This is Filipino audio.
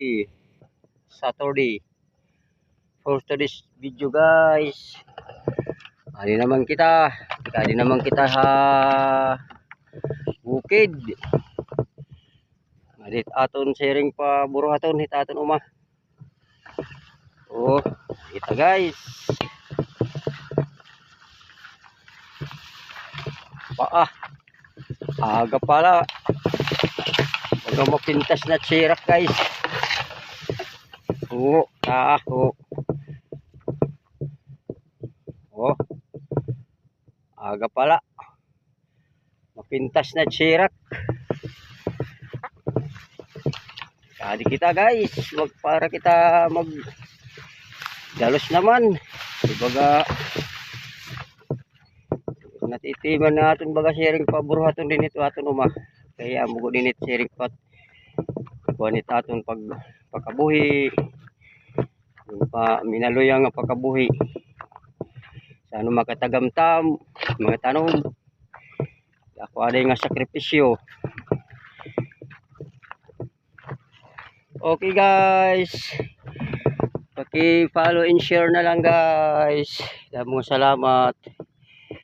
Okay. Saturday. For today's video guys. Ani naman kita. Kali naman kita ha bukid. Malit aton sharing pa buruhaton hit aton uma. Oh, kita guys. Paa. Aga pala. Baga mapintas na tsirak guys. Oo, ah, oo. Oh. Aga pala. Mapintas na tsirak. Kadi kita guys, wag para kita mag dalos naman. Baga natitiman natin baga sharing paburuhaton din ito aton uma. Kaya mugo din it sharing pat kuanit aton pag pagkabuhi. Yung pa minaloy nga pagkabuhi. Sa ano makatagamtam, mga tanom. Ako ada nga sakripisyo. Okay guys. Paki-follow and share na lang guys. Damong salamat.